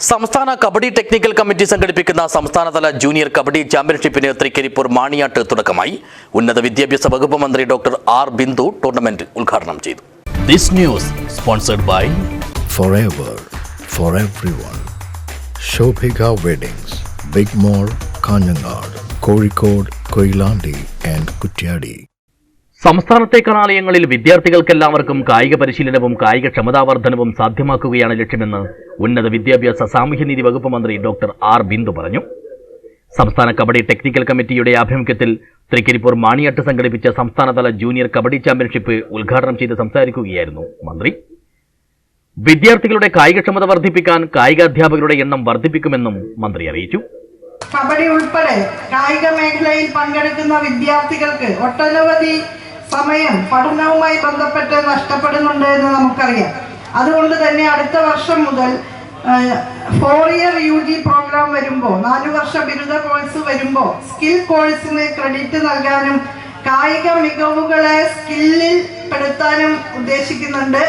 സംസ്ഥാന kabaddi technical committee സംഘടിപ്പിക്കുന്ന സംസ്ഥാനതല ജൂനിയർ കബഡി ചാമ്പ്യൻഷിപ്പിന് തൃക്കരിപ്പൂർ മാണിയാട്ട് തുടക്കമായി ഉന്നത വിദ്യാഭ്യാസ വകുപ്പ് മന്ത്രി ഡോക്ടർ ആർ ബിന്ദു ടൂർണമെന്റ് ഉദ്ഘാടനം ചെയ്തു this news sponsored by forever for everyone. Shobhika Weddings, Big mall Kanhangad Kozhikode Koilandi and Kutyadi. സംസ്ഥാനത്തെ കലാലയങ്ങളിൽ വിദ്യാർത്ഥികൾക്കെല്ലാവർക്കും കായിക പരിശീലനവും കായിക ക്ഷമതാവർദ്ധനവും സാധ്യമാക്കുകയാണ് ലക്ഷ്യമെന്ന് ഉന്നത വിദ്യാഭ്യാസ സാമൂഹ്യനീതി വകുപ്പ് മന്ത്രി ഡോക്ടർ ആർ ബിന്ദു പറഞ്ഞു. സംസ്ഥാന കബഡി ടെക്നിക്കൽ കമ്മിറ്റിയുടെ ആഭിമുഖ്യത്തിൽ തൃക്കരിപ്പൂർ മാണിയാട്ട് സംഘടിപ്പിച്ച സംസ്ഥാനതല ജൂനിയർ കബഡി ചാമ്പ്യൻഷിപ്പ് ഉദ്ഘാടനം ചെയ്ത് സംസാരിക്കുകയായിരുന്നു മന്ത്രി. വിദ്യാർത്ഥികളുടെ കായികക്ഷമത വർദ്ധിപ്പിക്കാൻ കായികാധ്യാപകരുടെ എണ്ണം വർദ്ധിപ്പിക്കുമെന്നും മന്ത്രി അറിയിച്ചു. കബഡി ഉൾപ്പെടെ കായിക മേഖലയിൽ പങ്കെടുക്കുന്ന വിദ്യാർത്ഥികൾക്ക് ഒട്ടനവധി സമയം പഠനവുമായി ബന്ധപ്പെട്ട് നഷ്ടപ്പെടുന്നുണ്ട് എന്ന് നമുക്കറിയാം. അതുകൊണ്ട് തന്നെ അടുത്ത വർഷം മുതൽ four year U G programme വരുമ്പോൾ നാലു വർഷ ബിരുദ കോഴ്സ് വരുമ്പോൾ സ്കിൽ കോഴ്സിന് ക്രെഡിറ്റ് നൽകാനും കായിക മികവുകളെ സ്കില്ലിൽ പെടുത്താനും ഉദ്ദേശിക്കുന്നുണ്ട്.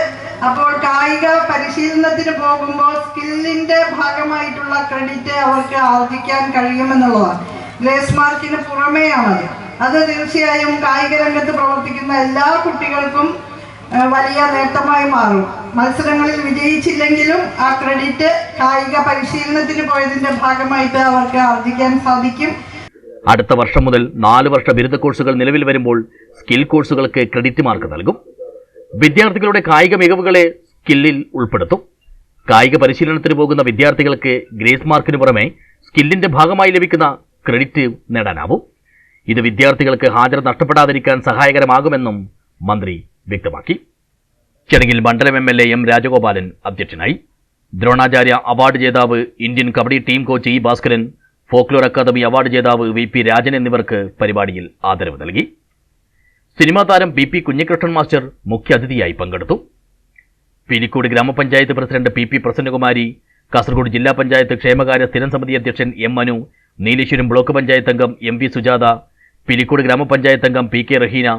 അപ്പോൾ കായിക പരിശീലനത്തിന് പോകുമ്പോൾ സ്കില്ലിന്റെ ഭാഗമായിട്ടുള്ള ക്രെഡിറ്റ് അവർക്ക് ആർജിക്കാൻ കഴിയുമെന്നുള്ളതാണ്. ഗ്രേസ് മാർക്കിന് പുറമേയാണത്. അത് തീർച്ചയായും കായിക രംഗത്ത് പ്രവർത്തിക്കുന്ന എല്ലാ കുട്ടികൾക്കും വലിയ നേട്ടമായി മാറും. മത്സരങ്ങളിൽ വിജയിച്ചില്ലെങ്കിലും ആ ക്രെഡിറ്റ് കായിക പരിശീലനത്തിന് പോയതിന്റെ ഭാഗമായിട്ട് അവർക്ക് ആർജിക്കാൻ സാധിക്കും. അടുത്ത വർഷം മുതൽ നാല് വർഷ ബിരുദ കോഴ്സുകൾ നിലവിൽ വരുമ്പോൾ സ്കിൽ കോഴ്സുകൾക്ക് ക്രെഡിറ്റ് മാർക്ക് നൽകും. വിദ്യാർത്ഥികളുടെ കായിക മികവുകളെ സ്കില്ലിൽ ഉൾപ്പെടുത്തും. കായിക പരിശീലനത്തിന് പോകുന്ന വിദ്യാർത്ഥികൾക്ക് ഗ്രേസ് മാർക്കിന് പുറമെ സ്കില്ലിന്റെ ഭാഗമായി ലഭിക്കുന്ന ക്രെഡിറ്റ് നേടാനാവും. ഇത് വിദ്യാർത്ഥികൾക്ക് ഹാജർ നഷ്ടപ്പെടാതിരിക്കാൻ സഹായകരമാകുമെന്നും മന്ത്രി വ്യക്തമാക്കി. ചടങ്ങിൽ മണ്ഡലം M L A M Rajagopalan അധ്യക്ഷനായി. ദ്രോണാചാര്യ അവാർഡ് ജേതാവ് Indian kabaddi team coach E Bhaskaran folklore academy award ജേതാവ് വി പി രാജൻ എന്നിവർക്ക് പരിപാടിയിൽ ആദരവ് നൽകി. സിനിമാ താരം പി പി കുഞ്ഞികൃഷ്ണൻ മാസ്റ്റർ മുഖ്യാതിഥിയായി പങ്കെടുത്തു. Pilicode grama panchayat president P P Prasannakumari Kasaragod ജില്ലാ പഞ്ചായത്ത് ക്ഷേമകാര്യ സ്ഥിരം സമിതി അധ്യക്ഷൻ എം മനു നീലേശ്വരം ബ്ലോക്ക് പഞ്ചായത്ത് അംഗം എം വി സുജാത പീലിക്കോട് ഗ്രാമപഞ്ചായത്ത് അംഗം പി കെ റഹീന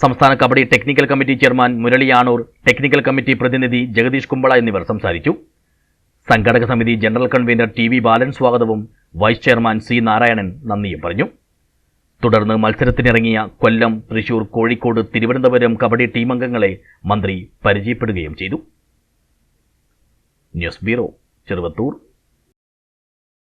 സംസ്ഥാന kabaddi technical committee chairman Murali Anoor technical committee പ്രതിനിധി ജഗദീഷ് കുമ്പള എന്നിവർ സംസാരിച്ചു. സംഘടക സമിതി general convener T V Balan സ്വാഗതവും വൈസ് ചെയർമാൻ സി നാരായണൻ നന്ദിയും പറഞ്ഞു. തുടർന്ന് മത്സരത്തിനിറങ്ങിയ കൊല്ലം തൃശൂർ കോഴിക്കോട് തിരുവനന്തപുരം കബഡി ടീം അംഗങ്ങളെ മന്ത്രി പരിചയപ്പെടുകയും ചെയ്തു. News bureau Cheruvathur.